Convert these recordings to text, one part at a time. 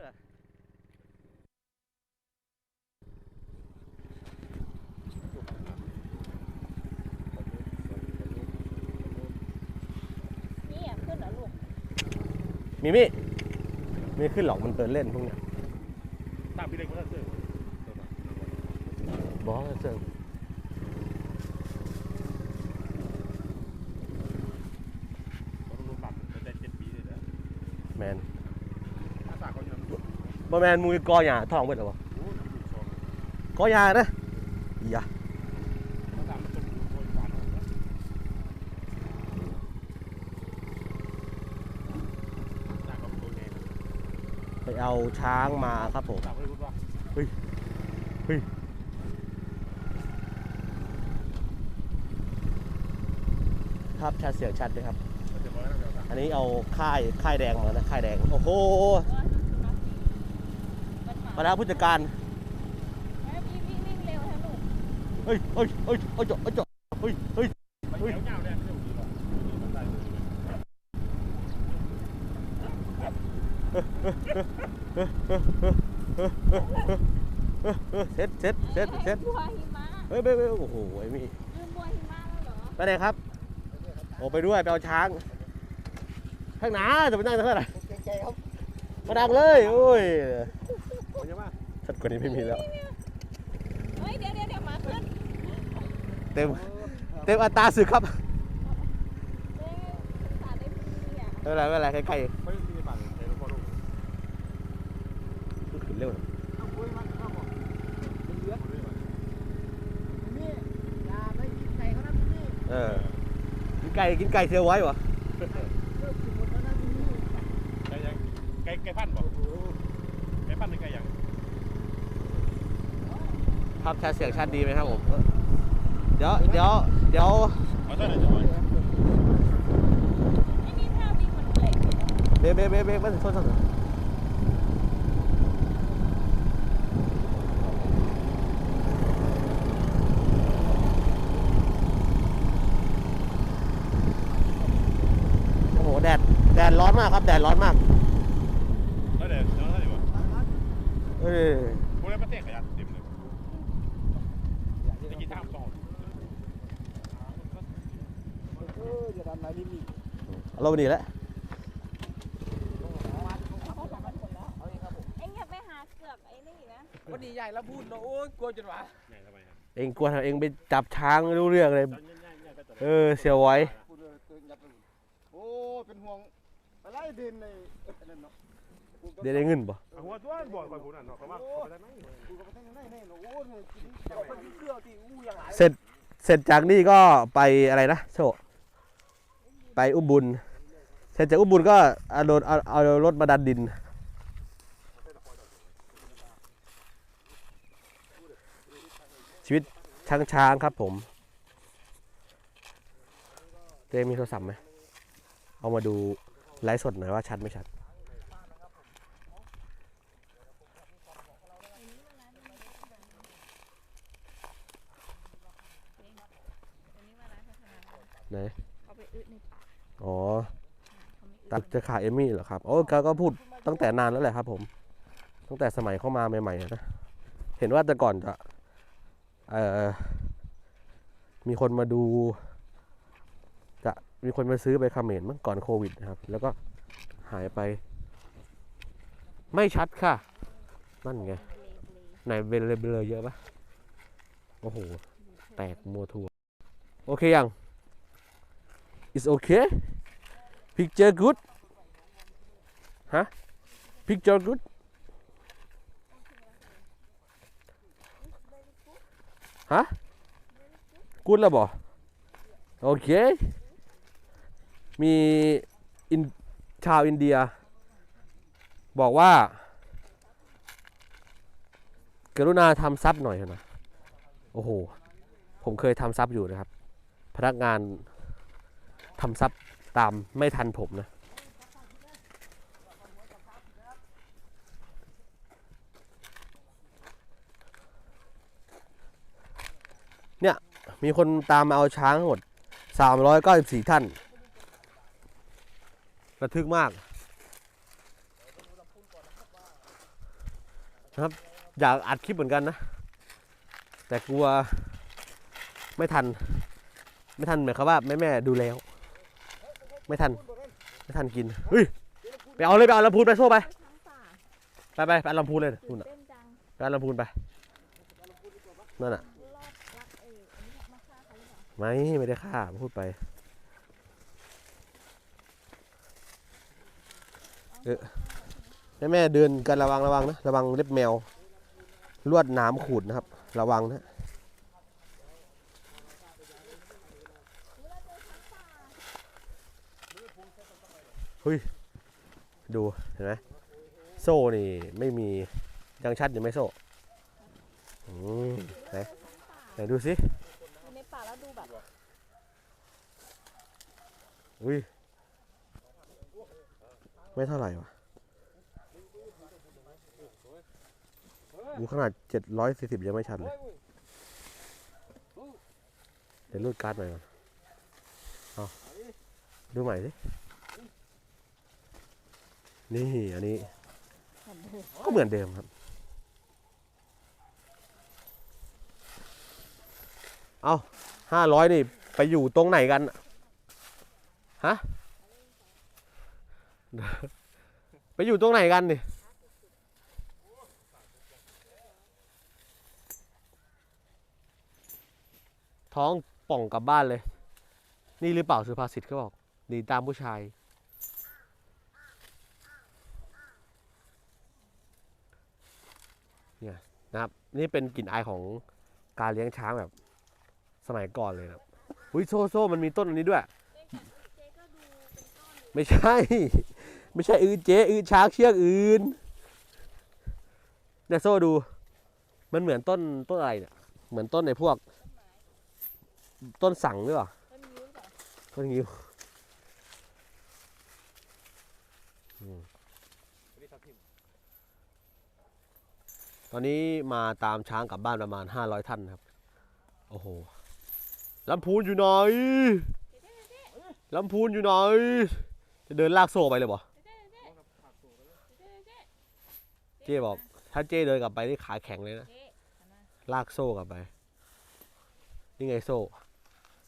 นี่อะขึ้นเหรอลูก มีมิไม่ขึ้นหรอกมันเปิดเล่นพวกเนี้ยตามพี่เล็กมาแล้วเจอบอกเจอเขาต้องรู้ปรับตั้งแต่เจ็ดปีเลยนะ แมน ภาษาเขาอยู่นะ บ่แมนมูยกอหยาท้องเบิดหรอวะโอ้ยอยู่สองกอหยานะอีหยะภาษามันเป็นโวยหวานนะจากกับตัวเองไปเอาช้างมาครับผมจากไม่รู้ว่าครับชัดเสียงชัดด้วยครับ อันนี้เอาค่ายค่ายแดงมานะค่ายแดง โอ้โห มันหมามาแล้วผู้จัดการเอ้ยวิ่งวิ่งวิ่งเร็วทั้งลูกเฮ้ยเฮ้ยเฮ้ยเฮ้ยเจาะเฮ้ยเจาะเฮ้ยเฮ้ยไปแถวเงาเนี่ยไม่ใช่ผีหรอกมันได้เซ็ตเซ็ตเซ็ตเซ็ตบัวหิมะเฮ้ยเฮ้ยเฮ้ยโอ้โหไอ้มี่ลืมบัวหิมะแล้วเหรอไปไหนครับโอ้ไปด้วยไปเอาช้างข้างหน้าจะไปนั่งทางไหนมาดังเลยโอ้ยมันยังว่าชัด กว่านี้ไม่มีแล้ว เฮ้ยเดี๋ยวเดี๋ยวเดี๋ยวมาขึ้นเต็มเต็มอัตราศึกครับเอ้ยสาดได้พีอะไม่เป็นไรไม่เป็นไรใกล้ไม่มีในบ้านใช้ลูกพ่อลูกๆขึ้นเร็วหน่อยเออกินไก่กินไก่เทียวไว้วะไก่ยังไก่ไก่พันธุ์บอกไก่พันธุ์หรือไก่ยัง ภาพแชทเสียงชัดดีไหมครับผม เดี๋ยวเดี๋ยวเดี๋ยวเอาเท่าไหร่จะไว้ไม่มีท่าวิ่งมันเบรกเลยเบ๊ะเบ๊ะเบ๊ะเบ๊ะมันโทษโทษโอ้โห แดด แดดร้อนมากครับ แดดร้อนมากเท่าไหร่เท่าไหร่วะเอ้ย เราดีแล้วเอ็งอย่าไปหาเกือกไอ้นี่นะวันนี้ใหญ่แล้วพูดเนอะโอ้ยกลัวจนหวะไหนทำไมครับเองกลัวทำเองไปจับช้างไม่รู้เรื่องเลยตอนง่ายๆก็จะเออเสียวไว้พูดเลยตื่นยับเลยโอ้ เป็นห่วงไปไล่ดินในอันนั่นเนาะ เดี๋ยวได้เงินป่หัวตัวบ่อยกว่าผมน่ะเนาะเพราะว่าเขาได้ไหมกูก็ไปทั้งนั้นเนาะเนี่ยกินเจ้าไปที่เสื้อที่อู้ยังหลายเสร็จเสร็จจากนี่ก็ไปอะไรนะโชไปอุ้มบุญ เสร็จจากอุ้มบุญก็เอารถเอาเอารถมาดันดิน ชีวิตช้างช้างครับผมเต้มีโทรศัพท์ไหม เอามาดูไลฟ์สดหน่อยว่าชัดไม่ชัด ไหนเอาไปอึในปากอ๋อเขาไม่อึตัดจะขายเอมมี่เหรอครับโอ้ก็ก็พูดตั้งแต่นานแล้วแหละครับ ผม ตั้งแต่สมัยเข้ามาใหม่ๆนะเห็นว่าแต่ก่อนจะเอ่อมีคนมาดู จะมีคนมาซื้อไปเขมรเมื่อก่อนโควิดนะครับ แล้วก็หายไป ไม่ชัดค่ะ นั่นไงไหนเบลเบลอเยอะปะโอ้โห แตกมัวทัว โอเคยัง is okay picture good ฮะ picture good ฮะ good แล้วบ่โอเค มีอินชาวอินเดีย บอกว่า กรุณาทำซับหน่อยนะ โอ้โห ผมเคยทำซับอยู่นะครับ พนักงาน ทำซับตามไม่ทันผมนะ เนี่ย มีคนตามมาเอาช้างทั้งหมด 394 ท่าน ระทึกมากนะครับ อยากอัดคลิปเหมือนกันนะ แต่กลัวไม่ทัน ไม่ทันหมายความว่าแม่แม่ดูแล้ว ไม่ทัน ไม่ทันกินเฮ้ยไปเอาเลยไปเอาลำพูนไปโซ่ไปช้งป่าไปไปไปเอาลำพูนเลยตื่นู่นนน่ะเต้นจังไปเอาลำพูนไปนั่นน่ะ รอบรักเอออันนี้มาฆ่าเขาหรือเปล่าไม่ไม่ได้ฆ่าพูดไป เออแม่แม่เดินกันระวังระวังนะ ระวังเล็บแมว ลวดหน้ำขูดนะครับ ระวังนะ้ย ดูเห็นไหมโซ่นี่ไม่มียังชัดอยู่ไหมโซ่อืมไหนไหนดูสิอยู่ในป่าแล้วดูแบบอุ้ยไม่เท่าไหร่วะดูขนาดเจ็ดร้อยสี่สิบยังไม่ชัดเลย เดี๋ยวรูดการ์ดใหม่ก่อนเอาดูใหม่สิ นี่อันนี้ ก็เหมือนเดิมครับ เอาห้าร้อยนี่ไปอยู่ตรงไหนกัน ฮะ ไปอยู่ตรงไหนกันนี่ท้องป่องกลับบ้านเลย นี่หรือเปล่าสุภาษิตเขาบอกหนีตามผู้ชาย เนี่ยนะครับนี่เป็นกลิ่นอายของการเลี้ยงช้างแบบ สมัยก่อนเลยนะครับอุ้ยโซ่โซ่มันมีต้นอันนี้ด้วย ไม่ใช่ ไม่ใช่อือเจ๊อือช้างเชือกอื่นเนี่ยโซ่ดู มันเหมือนต้นต้นอะไรเนี่ย เหมือนต้นในพวก ต้นสังหรือเปล่าต้นนิ้วเหรอต้นงิ้วอืม ตอนนี้มาตามช้างกลับบ้านประมาณห้าร้อยท่านครับ โอ้โหลำพูนอยู่ไหนลำพูนอยู่ไหน จะเดินลากโซ่ไปเลยบ่เจ๊เจ๊เจ๊เจ๊เจ๊บอก ถ้าเจ๊เดินกลับไปนี่ขาแข็งเลยนะเจ๊หันมาลากโซ่กลับไป นี่ไงโซ่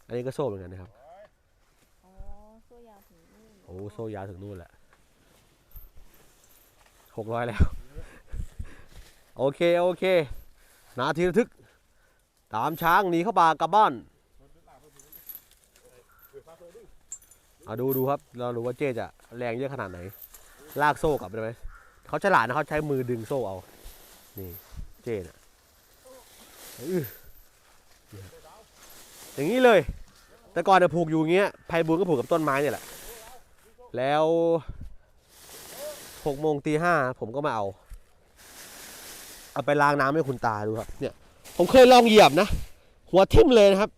อันนี้ก็โซ่เหมือนกันนะครับ อ๋อ โซ่ยาวถึงนู่นโอ้โซ่ยาวถึงนู่นแหละหกร้อยแล้ว โอเค โอเค นาทีระทึก ตามช้างหนีเข้าป่ากลับบ้านเอาดูดูครับ เราดูว่าเจ๊จะแรงเยอะขนาดไหน ลากโซ่กลับไปไหมเขาฉลาดนะเขาใช้มือดึงโซ่เอา นี่เจ๊นะอื้อเนี่ยอย่างนี้เลย แต่ก่อนจะผูกอยู่เงี้ยไพบูลก็ผูกกับต้นไม้เนี่ยแหละ แล้วหกโมงตีห้าผมก็มาเอา เอาไปล้างน้ำให้คุณตาดูครับ เนี่ยผมเคยลองเหยียบนะ หัวทิ่มเลยนะครับ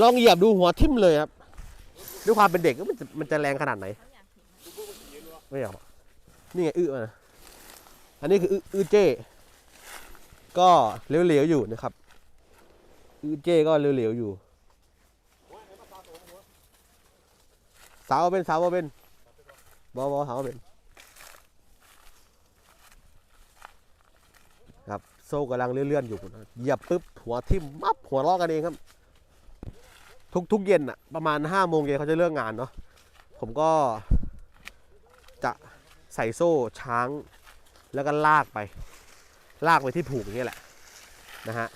ลองเหยียบดูหัวทิ่มเลยครับ ด้วยความเป็นเด็กมันจะมันจะแรงขนาดไหน ไม่อยากบอกนี่ไงอื้อมาอันนี้คืออื้อเจ้ก็เหลวๆอยู่นะครับอื้อเจ้ก็เหลวๆอยู่สาวเป็นสาวเป็นบอบอสาวเป็น ครับโซ่กำลังเลื่อนๆอยู่นะเหยียบปุ๊บหัวทิ่มมับหัวลอกกันเองครับ ทุกทุกเย็นอะประมาณห้าโมงเย็นเขาจะเลิกงานเนาะผมก็จะใส่โซ่ช้างแล้วก็ลากไป ลากไปที่ผูกอย่างเงี้ยแหละนะฮะ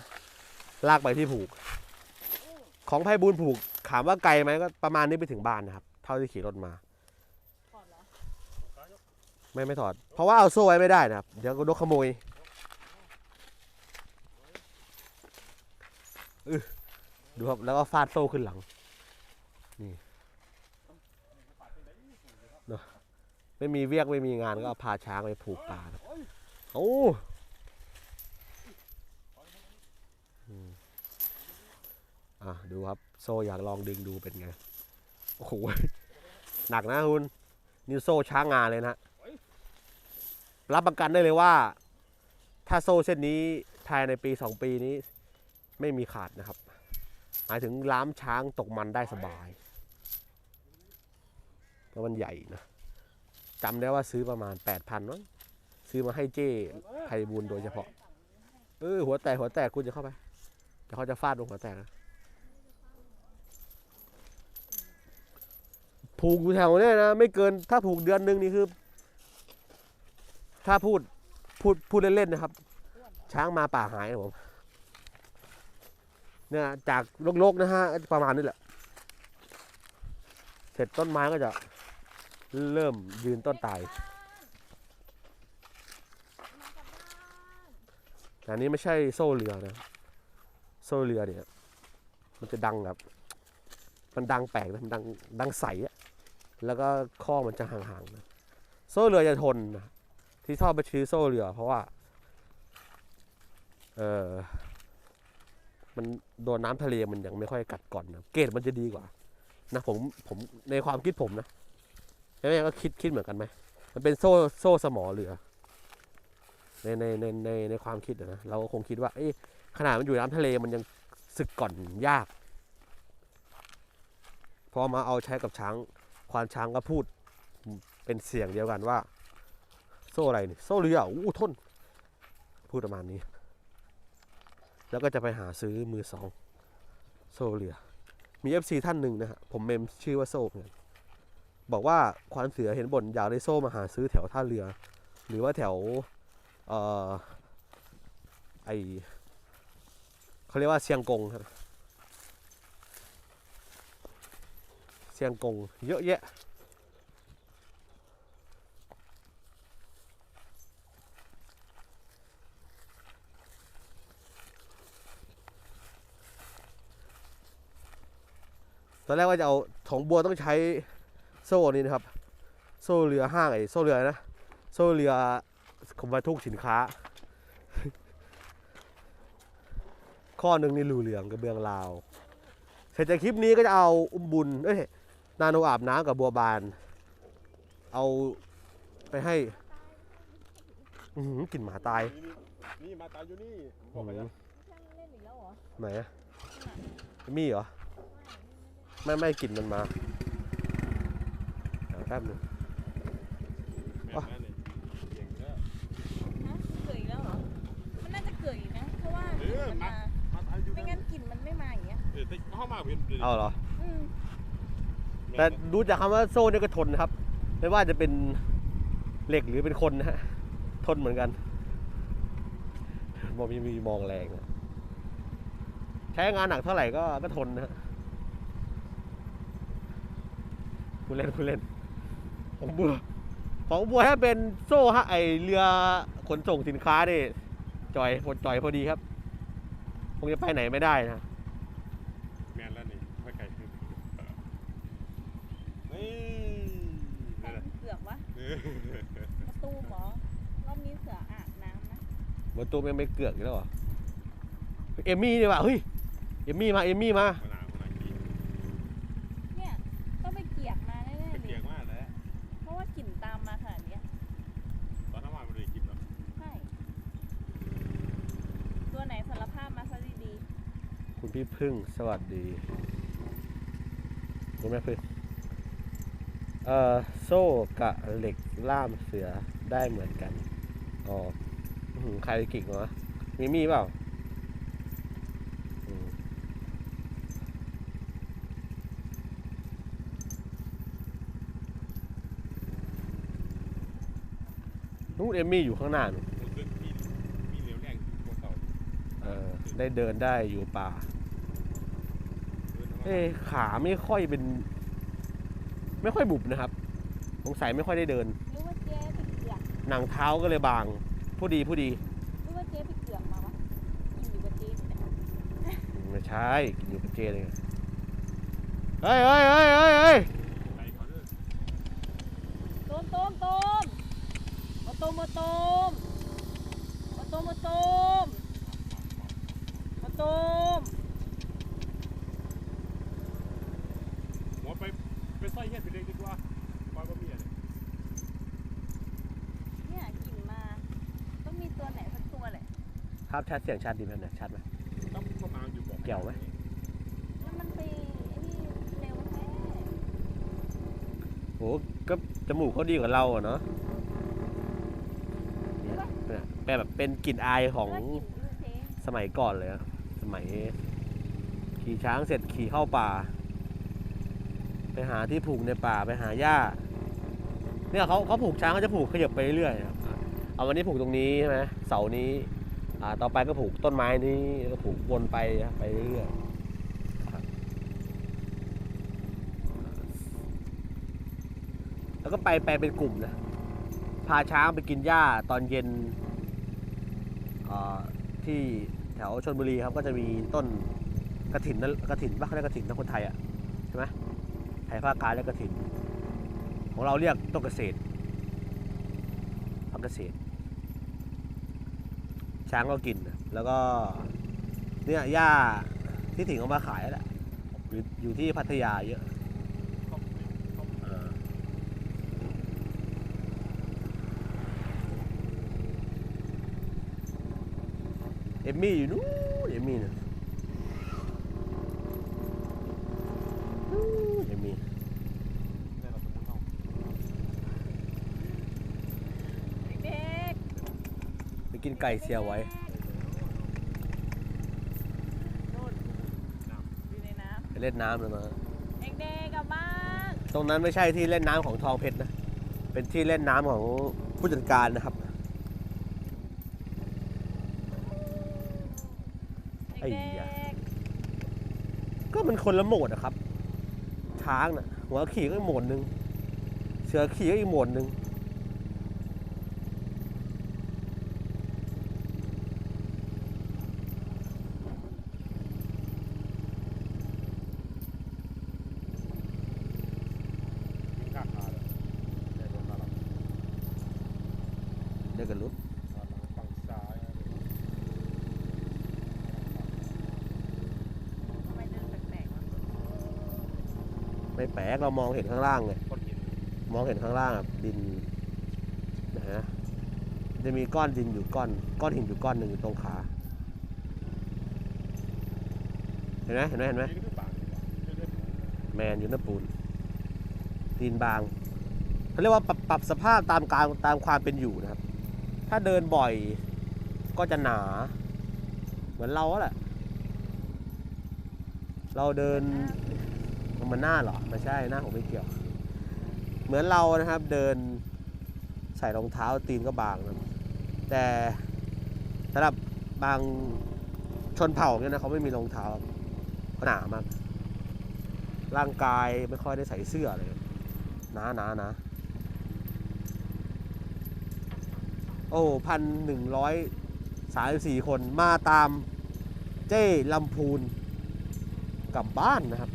ลากไปที่ผูก ของไพบูลย์ผูกถามว่าไกลไหมก็ประมาณนี้ไปถึงบ้านนะครับ เท่าที่ขี่รถมาถอดเหรอไม่ไม่ถอด เพราะว่าเอาโซ่ไว้ไม่ได้นะครับ เดี๋ยวก็โดนขโมย ออดูครับแล้วก็ฟาดโซ่ขึ้นหลัง นี่เนอะไม่มีเวียกไม่มีงานก็พาช้างไปผูกป่าโอ้อะดูครับ โซ่อยากลองดึงดูเป็นไง โอ้โห หนักนะคุณนี่โซ่ช้างงานเลยนะ รับประกันได้เลยว่า ถ้าโซ่เส้นนี้ภายในปีสองปีนี้ ไม่มีขาดนะครับ หมายถึงล้ามช้างตกมันได้สบายเพราะมันใหญ่นะจำได้ว่าซื้อประมาณแปดพันมั้งซื้อมาให้เจ้ไพบูลโดยเฉพาะ เออ หัวแตกหัวแตกคุณจะเข้าไปเดี๋ยวเขาจะฟาดลงหัวแตกนะผูกอยู่แถวเนี้ยนะ ไม่เกินถ้าผูกเดือนหนึ่งนี่คือ ถ้าพูดพูดพูดเล่นๆนะครับ ช้างมาป่าหายนะผม เนี่ยจากโลกๆนะฮะประมาณนี้แหละ เสร็จต้นไม้ก็จะเริ่มยืนต้นตายแต่อันนี้ไม่ใช่โซ่เรือนะ โซ่เรือเนี่ยมันจะดังแบบ มันดังแปลกมันดังดังใสอะแล้วก็ข้อมันจะห่างๆนะโซ่เรือจะทนนะที่ชอบไปซื้อโซ่เรือ เพราะว่า เออ มันโดนน้ำทะเลมันยังไม่ค่อยกัดก่อนนะเกรดมันจะดีกว่า นะผมผมในความคิดผมนะแม่ก็คิดคิดเหมือนกันไหมมันเป็นโซ่โซ่สมอเรือในในในในในความคิดนะเราก็คงคิดว่าเอ้ขนาดมันอยู่น้ำทะเลมันยังสึกก่อนยาก พอมาเอาใช้กับช้างควานช้างก็พูดเป็นเสียงเดียวกันว่า โซ่อะไรนี่โซ่เรืออู้ทนพูดประมาณนี้ แล้วก็จะไปหาซื้อมือสองโซ่เรือ มี FC ท่านหนึ่งนะฮะผมเมมชื่อว่าโซ่เนี่ยบอกว่าควานเสือเห็นบ่นอยากได้โซ่มาหาซื้อแถวท่าเรือ หรือว่าแถวเอ่อไอเขาเรียกว่าเชียงกงครับเชียงกงเยอะแยะ ตอนแรกว่าจะเอาถงบัวต้องใช้โซ่นี้นะครับ โซ่เรือห้างไอ้โซ่เรือนะ โซ่เรือผมบรรทุกสินค้า ข้อหนึ่งนี่รูเหลืองกระเบื้องลาวเสร็จจากคลิปนี้ก็จะเอาอุ้มบุญเอ้ยนาโนอาบน้ำกับบัวบาน เอาไปให้อื้อหือกลิ่นหมาตายนี่นี่มาตายอยู่นี่ผมบอกไปแล้วช่างเล่นอีกแล้วเหรอไหนอะมีเหรอ ไม่ไม่กลิ่นมันมาเดี๋ยวแป๊บหนึง แม่นแล้วนี่เก่งแล้วฮะเกิดอีกแล้วเหรอ มันน่าจะเกิดอีกนะ เพราะว่าเออมันมามามาตายอยู่ไม่งั้นกลิ่นมันไม่มาอย่างเงี้ย เออแต่เข้ามาเห็นเลยเอาเหรอ อืมแต่ดูจากคำว่าโซ่เนี่ยก็ทนนะครับ ไม่ว่าจะเป็นเหล็กหรือเป็นคนนะฮะ ทนเหมือนกันมองมีมีมองแรงนะใช้งานหนักเท่าไหร่ก็ก็ทนนะฮะ คุณเล่นคุณเล่น ของบัวของบัวถ้าเป็นโซ่ฮะไอเรือขนส่งสินค้านี่จอยจอยพอดีครับ คงจะไปไหนไม่ได้นะแม่นแล้วนี่ไม่ไกลขึ้นนี่ใครนั่นแหละมันเกือกวะเออประตูหมอรอบนี้เสืออาบน้ำนะบนตัวยังไม่เกือกอยู่แล้วเหรอเอมมี่ดีกว่าเฮ้ยเอมมี่มาเอมมี่มามะนาวมะนาวกิน เนี่ยต้องไปเกียกมาแน่ ไป ๆเล เกีย ย งมากแล้ว เพราะว่ากลิ่นตามมาขนาดเนี้ย ตอนน้ำมันมันเลยกินเนาะ ใช่ ตัวไหนสารภาพมาซะดี คุณ พี่พึ่งสวัสดีคุณแม่พึ่งเอ่อโซ่กับเหล็กล่ามเสือได้เหมือนกันอ๋ออื้อหือใครกิ่งวะมีมี่เปล่าอืมนู่นเอมมี่อยู่ข้างหน้านู่นรู้สึกมีมีเหลวแรงกว่าเก่าเออได้เดินได้อยู่ป่า เออน้ำมันเอ้ขาไม่ค่อยเป็น ไม่ค่อยบุบนะครับสงสัยไม่ค่อยได้เดินๆหรือว่าเจ๊ไปเกือกหนังเท้าก็เลยบาง ผู้ดีผู้ดีหรือว่าเจ๊ไปเกือกมาวะกินอยู่กับเจ๊นี่แหละไม่ใช่กินอยู่กับเจเลยไงเฮ้ยเฮ้ยเฮ้ยเฮ้ยเฮ้ยใจเขาเด้อโตมโตมโตมมาโตมมาโตมมาโตมมาโตมมาโตม หัวไปไปสร้อยเฮ็ดไปเด็กดีกว่าปล่อยบ่มีอะไร เนี่ยกลิ่นมา ต้องมีตัวไหนสักตัวแหละ ภาพชัดเสียงชัดดีไหมเนี่ยชัดไหมต้องประมาณอยู่บอกเกี่ยวไหมแล้วมันไปไอ้นี่เร็วแท้โหก็จมูกเขาดีกว่าเราอะเนาะเป็นแบบเป็นกลิ่นอายของแล้วกินลูกเทสมัยก่อนเลยอะสมัย ขี่ช้างเสร็จขี่เข้าป่า ไปหาที่ผูกในป่าไปหาหญ้า เนี่ยเขาเขาผูกช้างเขาจะผูกขยับไปเรื่อยๆครับเอาวันนี้ผูกตรงนี้ใช่ไหมเสานี้อ่า ต่อไปก็ผูกต้นไม้นี้ก็ผูกวนไปไปเรื่อยแล้วก็ไปไปเป็นกลุ่มนะ พาช้างไปกินหญ้าตอนเย็นที่แถวชนบุรีครับก็จะมีต้นกระถินนะกระถินบ้าเขาเรียกกระถินนะคนไทยอะใช่ไหมไทยภาคกลางเรียกกระถิน ของเราเรียกต้นเกษตรพักเกษตร ช้างก็กิน แล้วก็เนี่ยหญ้าที่ถิงเอามาขายแหละอยู่อยู่ที่พัทยาเยอะเออเอมมี่อยู่นู้นเอมมี่นะนู้นเอมมี่ เนี่ยเราสมมุติเอา เด็ก ไปกินไก่เสียไว้ๆนู่นอยู่ในน้ไปเล่นน้ำเลยนะำเด็กๆกลับบ้านตรงนั้นไม่ใช่ที่เล่นน้ำของทองเพชรนะ เป็นที่เล่นน้ำของผู้จัดการนะครับ ไอ้เด็ยะ กก็มันคนละโหมดอะครับ ช้างน่ะหัวขี่ก็อีกโหมดหนึ่งเสือขี่ก็อีกโหมดหนึ่ง ยิงข้างขาเลยเนี่ยโดนมาแล้ว เดียวกันรุดฝั่งซ้ายทำไมเดินแปลกๆวะไม่แปลกเรามองเห็นข้างล่างไงก้อนหินมองเห็นข้างล่างแบบดินนะฮะจะมีก้อนดินอยู่ก้อน ก้อนหินอยู่ก้อนหนึ่งอยู่ตรงขาเห็นไหมเห็นไหมเห็นไหมยิงขึ้นบางดีกว่าเรื่อยๆแมนอยู่หน้าปูนตีนบางเขาเรียกว่าปรับปรับสภาพตามการตามความเป็นอยู่นะครับ ถ้าเดินบ่อยก็จะหนา เหมือนเราแหละ เราเดินมันหน้าเหรอไม่ใช่หน้าผมไม่เกี่ยว เหมือนเรานะครับเดินใส่รองเท้าตีนก็บางนะแต่สำหรับบางชนเผ่าเนี่ยนะเขาไม่มีรองเท้าเขาหนามาก ร่างกายไม่ค่อยได้ใส่เสื้อเลยหนาหนาหนา โอ้พันหนึ่งร้อยสามสี่คนมาตามเจ้ลำพูนกลับบ้านนะครับ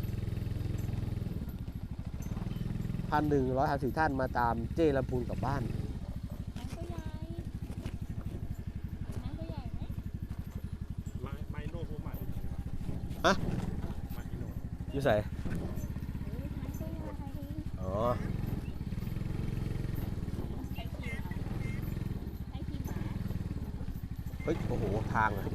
พันหนึ่งร้อยสามสี่ท่านมาตามเจ้ลำพูนกลับบ้านน้ำก็ใหญ่น้ำก็ใหญ่ไหมไม้ไม้โน่พวกใหม่ดีกว่าฮะไม้โน่อยู่ใส่ เฮ้ยน้ำก็ใหญ่ อ๋อ ใครขี่หมาใครขี่หมา เฮ้ย โอ้โห ทางอะ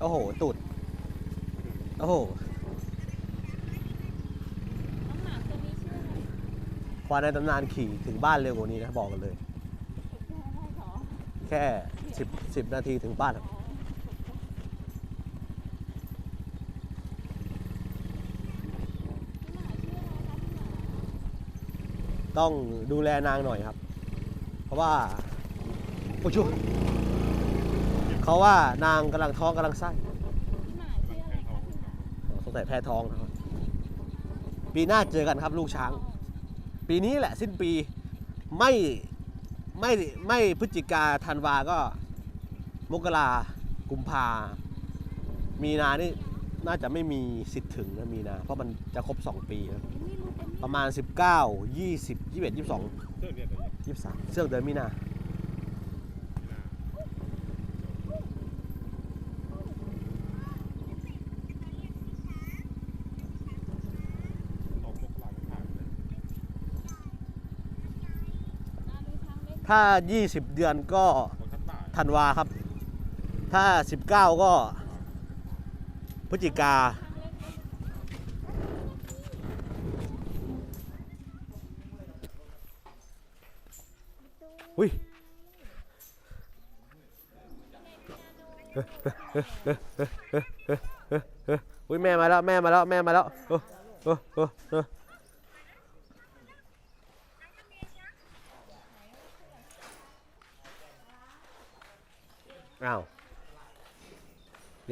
โอ้โห ตุด โอ้โหควายในตำนานขี่ถึงบ้านเร็วกว่านี้นะ บอกกันเลย แค่ สิบสิบนาทีถึงบ้านครับต้องดูแลนางหน่อยครับ เพราะว่าโอ้ชูเขาว่านางกำลังท้องกำลังไส้สงสัยแพ้ท้องนะครับ ปีหน้าเจอกันครับลูกช้าง ปีนี้แหละสิ้นปีไม่ไม่ไม่พฤศจิกาธันวาก็ มกรากุมภา มีนานี่น่าจะไม่มีสิทธิ์ถึงนะมีนา เพราะมันจะครบ 2 ปีแล้วประมาณ 19 20 21 22เสื้อเนี่ยตัวนี้23เสื้อเดือนมีนาออกมกราคมผ่านเลยนาดูทางเล่นถ้า 20 เดือนก็ธันวาครับ ถ้า 19 ก็พฤศจิกา อุ้ยอุ้ยแม่มาแล้ว แม่มาแล้ว แม่มาแล้วเออเออเออเอออ้าว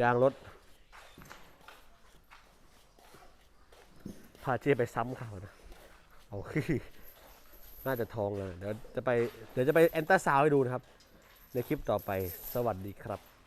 ยางรถ พาเจ๊ไปซ้ำเขานะเอาคือน่าจะทองเลยเดี๋ยวจะไปเดี๋ยวจะไปแอนตาซาวให้ดูนะครับ ในคลิปต่อไปสวัสดีครับ